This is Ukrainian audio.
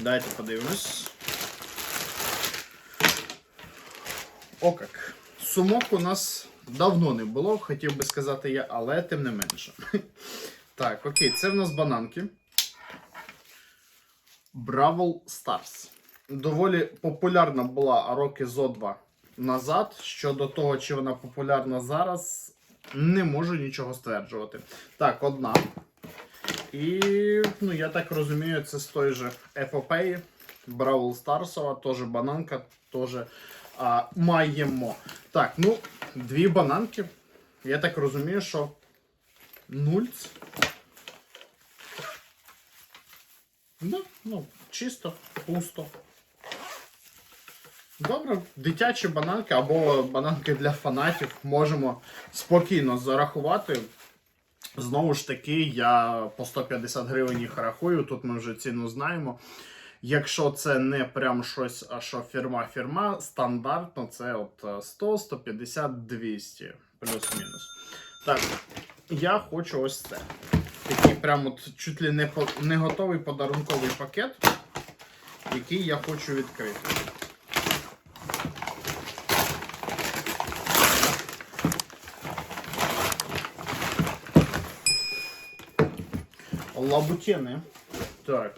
Давайте подивимось. О як. Сумок у нас давно не було, хотів би сказати я, але тим не менше. Так, окей, це в нас бананки. Бравл Stars. Доволі популярна була роки зо два назад. Щодо того, чи вона популярна зараз, не можу нічого стверджувати. Так, одна. І, ну, я так розумію, це з той же епопеї. Бравл Старсова, теж бананка, теж а, маємо. Так, ну, дві бананки. Я так розумію, що нульц. Ну, ну, чисто, пусто. Добре, дитячі бананки або бананки для фанатів можемо спокійно зарахувати. Знову ж таки, я по 150 гривень їх рахую, тут ми вже ціну знаємо. Якщо це не прям щось, а що фірма-фірма, стандартно це от 100, 150, 200, плюс-мінус. Так, я хочу ось це. Такий прям от чуть ли не, по- не готовий подарунковий пакет, який я хочу відкрити. Лабутіни. Так.